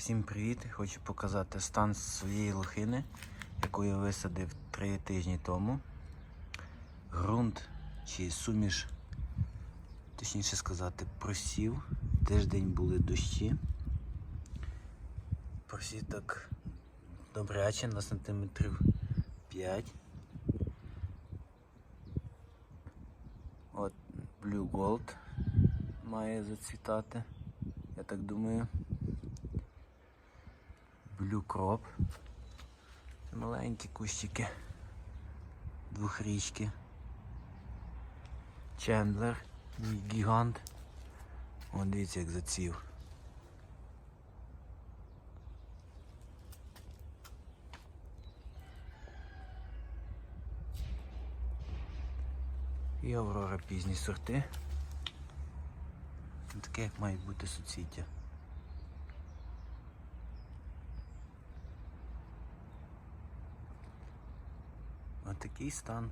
Всім привіт! Хочу показати стан своєї лохини, яку я висадив 3 тижні тому. Грунт чи суміш, точніше сказати, просів. Тиждень були дощі. Просів так добряче на сантиметрів 5. От Blue Gold має зацвітати, я так думаю. Blue Crop. Це маленькі кущики. Двохрічки. Чендлер, гігант. О, дивіться, як заців. І Аврора пізні сорти. Таке, як мають бути суцвіття. Отакий стан.